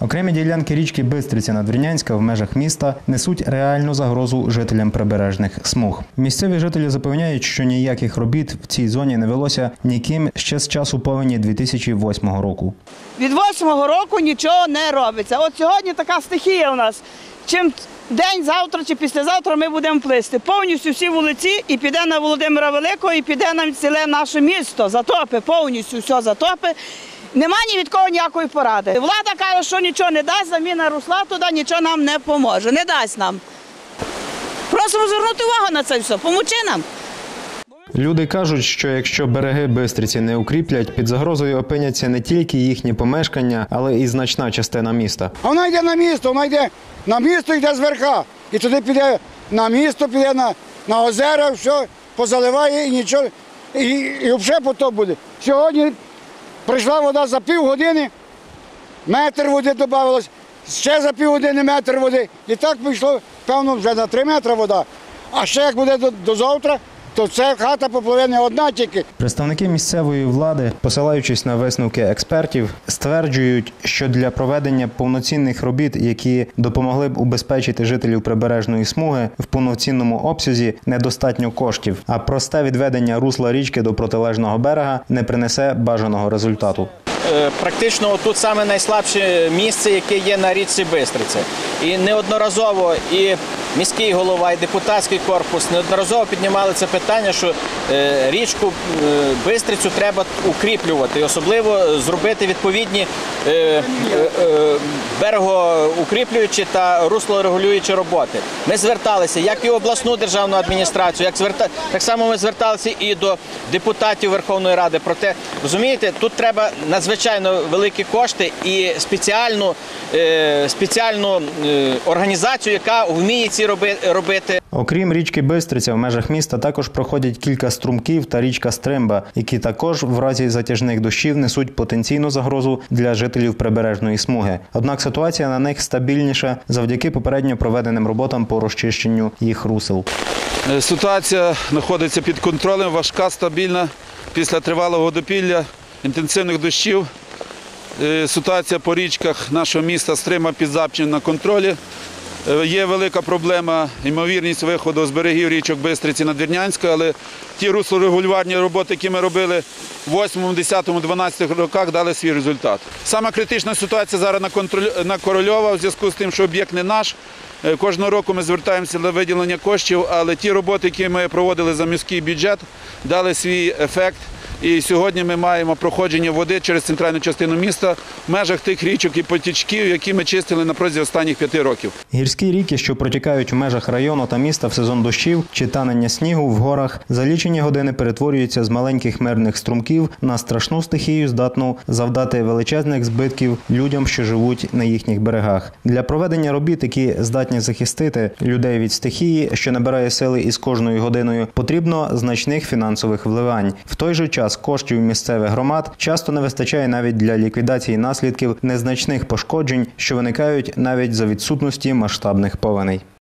Окремі ділянки річки Бистриця Надвірнянська в межах міста несуть реальну загрозу жителям прибережних смуг. Місцеві жителі запевняють, що ніяких робіт в цій зоні не велося ніким ще з часу повені 2008 року. Від восьмого року нічого не робиться. От сьогодні така стихія у нас. Чим день, завтра чи післязавтра ми будемо плисти. Повністю всі вулиці і піде на Володимира Великого, і піде на ціле наше місто. Затопи, повністю все затопи. Нема ні від кого ніякої поради. Влада каже, що нічого не дасть, заміна русла туди нічого нам не поможе. Не дасть нам. Просимо звернути увагу на це все. Помочи нам. Люди кажуть, що якщо береги Бистриці не укріплять, під загрозою опиняться не тільки їхні помешкання, але і значна частина міста. Вона йде на місто, вона йде на місто йде з верха. І туди піде на місто, піде на, на озера, все, позаливає і нічого. І, і взагалі потоп буде. Сьогодні прийшла вода за півгодини, метр води додавалось, ще за півгодини метр води. І так пішло, певно, вже на три метри вода. А ще як буде до, до завтра, то вся хата попливе не одна тільки. Представники місцевої влади, посилаючись на висновки експертів, стверджують, що для проведення повноцінних робіт, які допомогли б убезпечити жителів прибережної смуги в повноцінному обсязі, недостатньо коштів, а просте відведення русла річки до протилежного берега не принесе бажаного результату. Е, Практично тут саме найслабше місце, яке є на річці Бистриця. І неодноразово і міський голова, і депутатський корпус неодноразово піднімали це питання, що е, річку е, Бистрицю треба укріплювати, особливо зробити відповідні е, берегоукріплюючі та руслорегулюючі роботи. Ми зверталися як і обласну державну адміністрацію, як зверта... так само ми зверталися і до депутатів Верховної Ради. Проте розумієте, тут треба надзвичайно великі кошти і спеціальну, спеціальну організацію, яка вміє ці роби- робити. Окрім річки Бистриця, в межах міста також проходять кілька струмків та річка Стримба, які також в разі затяжних дощів несуть потенційну загрозу для жителів прибережної смуги. Однак ситуація на них стабільніша завдяки попередньо проведеним роботам по розчищенню їх русел. Е, Ситуація знаходиться під контролем, важка, стабільна. Після тривалого водопілля, інтенсивних дощів. Е, Ситуація по річках нашого міста стрима під Запчин на контролі. Е, Є велика проблема, ймовірність виходу з берегів річок Бистриці Надвірнянська, але ті руслорегулювальні роботи, які ми робили в 8, 10, 12 роках, дали свій результат. Сама критична ситуація зараз на, контроль... на Корольова в зв'язку з тим, що об'єкт не наш. Е, Кожного року ми звертаємося для виділення коштів, але ті роботи, які ми проводили за міський бюджет, дали свій ефект. І сьогодні ми маємо проходження води через центральну частину міста в межах тих річок і потічків, які ми чистили на протязі останніх п'яти років. Гірські ріки, що протікають в межах району та міста в сезон дощів чи танення снігу в горах, за лічені години перетворюються з маленьких мирних струмків на страшну стихію, здатну завдати величезних збитків людям, що живуть на їхніх берегах. Для проведення робіт, які здатні захистити людей від стихії, що набирає сили із кожною годиною, потрібно значних фінансових вливань. В той же час коштів місцевих громад часто не вистачає навіть для ліквідації наслідків незначних пошкоджень, що виникають навіть за відсутності масштабних повеней.